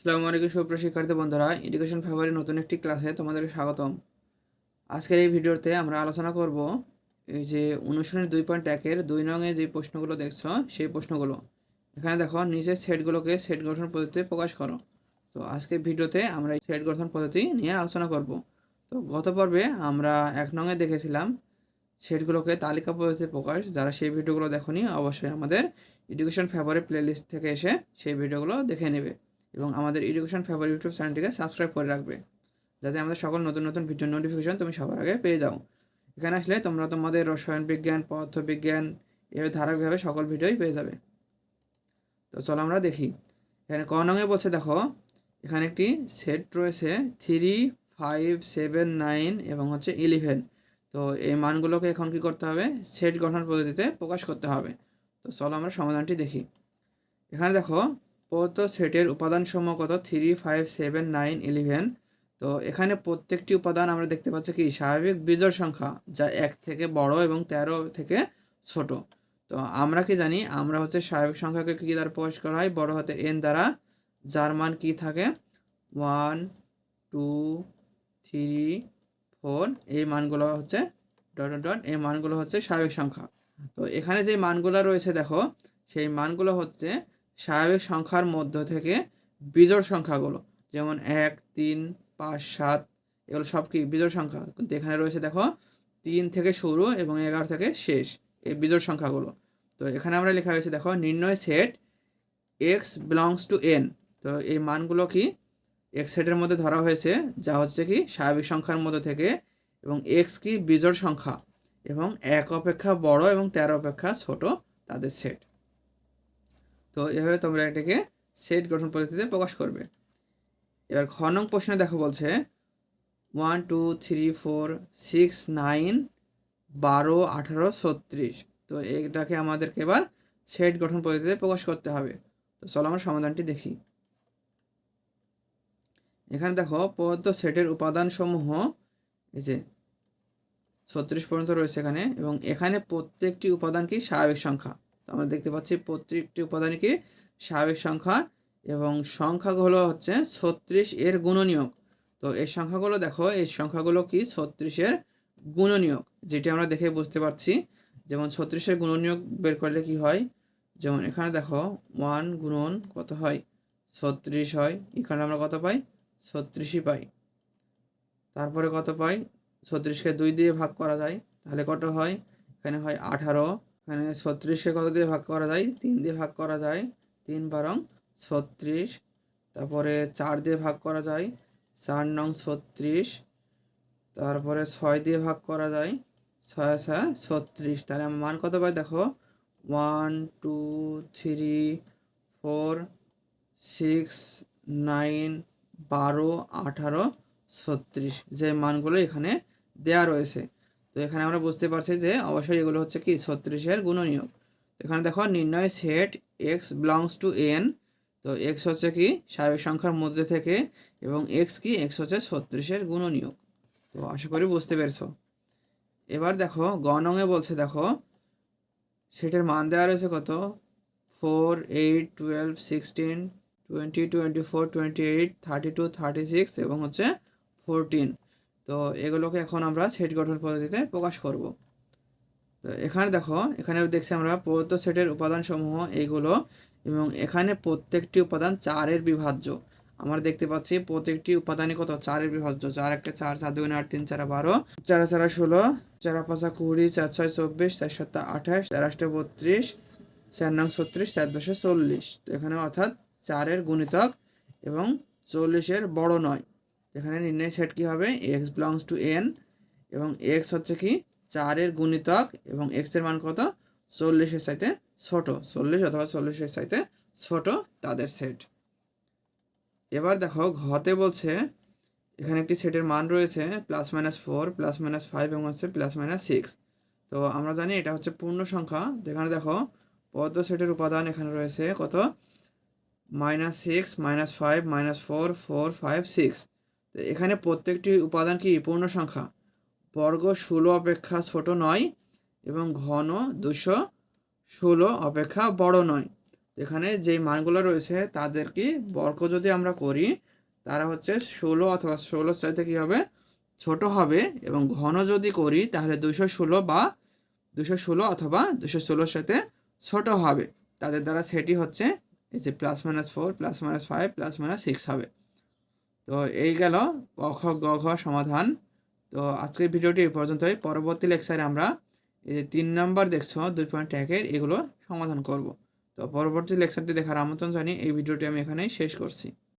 আসসালামু আলাইকুম সুপ্রিয় শিক্ষার্থী বন্ধুরা। এডুকেশন ফেভারি নতুন একটি ক্লাসে তোমাদেরকে স্বাগতম। আজকের এই ভিডিওতে আমরা আলোচনা করব এই যে অনুশীলনের দুই পয়েন্ট একের দুই নঙে যে প্রশ্নগুলো দেখছ, সেই প্রশ্নগুলো। এখানে দেখো, নিচের সেটগুলোকে সেট গঠন পদ্ধতিতে প্রকাশ করো। তো আজকের ভিডিওতে আমরা এই সেট গঠন পদ্ধতি নিয়ে আলোচনা করব। তো গত পর্বে আমরা এক নঙে দেখেছিলাম সেটগুলোকে তালিকা পদ্ধতিতে প্রকাশ। যারা সেই ভিডিওগুলো দেখোনি, অবশ্যই আমাদের এডুকেশন ফেভারি প্লেলিস্ট থেকে এসে সেই ভিডিওগুলো দেখে নেবে। এবং আমাদের এডুকেশন ফেভার ইউটিউব চ্যানেলটিকে সাবস্ক্রাইব করে রাখবে। যাতে আমাদের সকল নতুন নতুন ভিডিও নোটিফিকেশন তুমি সবার আগে পেয়ে যাও। এখানে আসলে তোমরা তোমাদের রসায়ন বিজ্ঞান, পদার্থ বিজ্ঞান এভাবে ধারাবাহিকভাবে সকল ভিডিওই পেয়ে যাবে। তো চলো আমরা দেখি। এখানে ক নঙে বলছে, দেখো, এখানে একটি সেট রয়েছে থ্রি ফাইভ সেভেন নাইন এবং হচ্ছে ইলেভেন তো এই মানগুলোকে এখন কি করতে হবে? সেট গঠন পদ্ধতিতে প্রকাশ করতে হবে। তো চলো আমরা সমাধানটি দেখি। এখানে দেখো প্রদত্ত সেটের উপাদানসমূহ কত? Three five seven nine eleven তো এখানে প্রত্যেকটি উপাদান আমরা দেখতে পাচ্ছি কি? স্বাভাবিক বিজোড় সংখ্যা, যা এক থেকে বড় এবং তেরো থেকে ছোট। তো আমরা কি জানি? আমরা হচ্ছে স্বাভাবিক সংখ্যাকে কী দ্বারা প্রকাশ করা হয়? বড় হতে এন দ্বারা। যার মান কী থাকে? ওয়ান টু থ্রি ফোর এই মানগুলো হচ্ছে ডট ডট এই মানগুলো হচ্ছে স্বাভাবিক সংখ্যা। তো এখানে যে মানগুলো রয়েছে, দেখো, সেই মানগুলো হচ্ছে স্বাভাবিক সংখ্যার মধ্য থেকে বিজোড় সংখ্যাগুলো, যেমন এক, তিন, পাঁচ, সাত, এগুলো সব কি বিজোড় সংখ্যা? কিন্তু এখানে রয়েছে দেখো, তিন থেকে শুরু এবং এগারো থেকে শেষ এই বিজোড় সংখ্যাগুলো। তো এখানে আমরা লেখা হয়েছে দেখো, নির্ণয় set x belongs to N তো এই মানগুলো কি এক্স সেটের মধ্যে ধরা হয়েছে, যা হচ্ছে কি স্বাভাবিক সংখ্যার মধ্যে থেকে এবং এক্স কি বিজোড় সংখ্যা এবং এক অপেক্ষা বড় এবং তেরো অপেক্ষা ছোট তাদের সেট। তো এভাবে তোমরা এটাকে সেট গঠন পদ্ধতিতে প্রকাশ করবে। এবার খ নং প্রশ্নে দেখো বলছে one two three four six nine বারো, আঠারো, ছত্রিশ। তো এটাকে আমাদেরকে এবার সেট গঠন পদ্ধতিতে প্রকাশ করতে হবে। তো চলো আমরা সমাধানটি দেখি। এখানে দেখো, প্রদত্ত সেটের উপাদানসমূহ, এই যে ছত্রিশ পর্যন্ত রয়েছে এখানে, এবং এখানে প্রত্যেকটি উপাদান কি স্বাভাবিক সংখ্যা। আমরা দেখতে পাচ্ছি প্রত্যেকটি উপাদান কি স্বাভাবিক সংখ্যা এবং সংখ্যাগুলো হচ্ছে ছত্রিশ এর গুণনীয়ক। তো এই সংখ্যাগুলো দেখো, এই সংখ্যাগুলো কি ছত্রিশের গুণনীয়ক? যেটি আমরা দেখে বুঝতে পারছি। যেমন ছত্রিশের গুণনীয়ক বের করলে কি হয়? যেমন এখানে দেখো, ওয়ান গুণন কত হয়? ছত্রিশ হয়। এখানে আমরা কত পাই? ছত্রিশই পাই। তারপরে কত পাই? ছত্রিশকে দুই দিয়ে ভাগ করা যায়। তাহলে কত হয়? এখানে হয় আঠারো। এখানে ছত্রিশকে কত দিয়ে ভাগ করা যায়? তিন দিয়ে ভাগ করা যায়। তিন বারং ছত্রিশ। তারপরে চার দিয়ে ভাগ করা যায়। চার নং ছত্রিশ। তারপরে ছয় দিয়ে ভাগ করা যায়। ছয় ছয়, ছত্রিশ। তাহলে আমার মান কত পাই? দেখো, one, two, three, four, six, nine, বারো, আঠারো, ছত্রিশ। যে মানগুলো এখানে দেয়া রয়েছে। তো এখানে আমরা বুঝতে পারছি যে অবশ্যই এগুলো হচ্ছে কি ছত্রিশের গুণনীয়ক। এখানে দেখো, নির্ণয় set x belongs to N তো এক্স হচ্ছে কি স্বাভাবিক সংখ্যার মধ্যে থেকে, এবং এক্স কি এক্স হচ্ছে ছত্রিশের গুণনীয়ক। তো আশা করি বুঝতে পেরেছ। এবার দেখো গণঙে বলছে, দেখো, সেটের মান দেওয়া রয়েছে কত? Four eight twelve sixteen twenty twenty four twenty eight thirty two thirty six এবং হচ্ছে ফোরটিন তো এগুলোকে এখন আমরা সেট গঠন পদ্ধতিতে প্রকাশ করব। তো এখানে দেখো এখানে দেখছি আমরা প্রদত্ত সেটের উপাদানসমূহ এইগুলো এবং এখানে প্রত্যেকটি উপাদান চারের বিভাজ্য। আমরা দেখতে পাচ্ছি প্রত্যেকটি উপাদানই কত? চারের বিভাজ্য। চার একটা চার চার দুই আট, তিন, চার, বারো। চার, চারা, ষোলো। চার, পাঁচা কুড়ি, চার, ছয়, চব্বিশ, চার সাতটা আঠাশ, চার আটটা বত্রিশ, চার, নং, ছত্রিশ, চার, দশে, চল্লিশ। তো এখানে অর্থাৎ চারের গুণিতক এবং চল্লিশের বড় নয়। এখানে নির্ণয় সেট কী হবে? এক্স বিলংস টু এন এবং এক্স হচ্ছে কি? চারের গুণিতক এবং এক্সের মান কত? চল্লিশের সাথে ছোট। চল্লিশ অথবা চল্লিশের সাথে ছোট তাদের সেট এবার দেখো ঘতে বলছে, এখানে একটি সেটের মান রয়েছে plus minus four plus minus five এবং হচ্ছে প্লাস মাইনাস সিক্স তো আমরা জানি এটা হচ্ছে পূর্ণ সংখ্যা। যেখানে দেখো, পদ্ম সেটের উপাদান এখানে রয়েছে কত? Minus six minus five minus four four five six তো এখানে প্রত্যেকটি উপাদান কি পূর্ণ সংখ্যা? বর্গ ষোলো অপেক্ষা ছোট নয় এবং ঘন দুশো ষোলো অপেক্ষা বড় নয়। এখানে যেই মানগুলো রয়েছে তাদের কি বর্গ যদি আমরা করি, তারা হচ্ছে ষোলো অথবা ষোলোর চাইতে কী হবে? ছোট হবে এবং ঘন যদি করি, তাহলে দুশো ষোলো বা দুশো ষোলো অথবা দুশো ষোলোর সাথে ছোট হবে। তাদের দ্বারা সেটি হচ্ছে এই যে plus minus four plus minus five plus minus six হবে। তো এই গেল ক খ গ ঘ সমাধান। তো আজকের ভিডিওটি এই পর্যন্তই। পরবর্তী লেকচারে আমরা এই যে তিন নম্বর দেখছ, দুই পয়েন্ট একের এগুলো সমাধান করব। তো পরবর্তী লেকচারটি দেখার আমন্ত্রণ জানিয়ে এই ভিডিওটি আমি এখানেই শেষ করছি।